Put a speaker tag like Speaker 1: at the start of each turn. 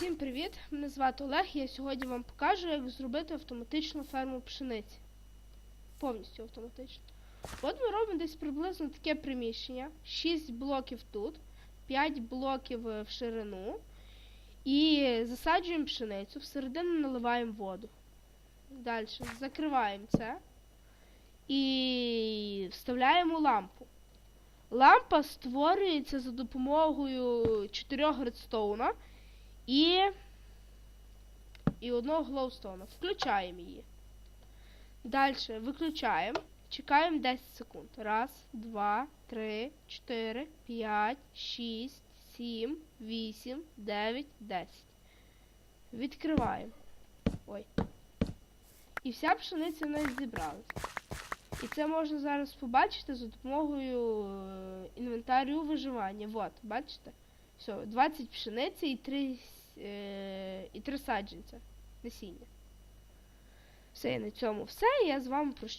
Speaker 1: Всім привіт! Мене звати Олег. Я сьогодні вам покажу, як зробити автоматичну ферму пшениці. Повністю автоматично. От ми робимо десь приблизно таке приміщення. 6 блоків тут, 5 блоків е, в ширину. І засаджуємо пшеницю, всередину наливаємо воду. Далі закриваємо це і вставляємо лампу. Лампа створюється за допомогою 4 редстоуна і, і одного глоустоуна. Включаємо її. Далі виключаємо. Чекаємо 10 секунд. Раз, два, три, чотири, п'ять, шість, сім, вісім, дев'ять, десять. Відкриваємо. Ой. І вся пшениця в нас зібралась. І це можна зараз побачити за допомогою е, інвентарю виживання. Вот, бачите? Все, 20 пшениці і 3, е, і 3 саджанця насіння. Все, на цьому все. Я з вами прощаюся.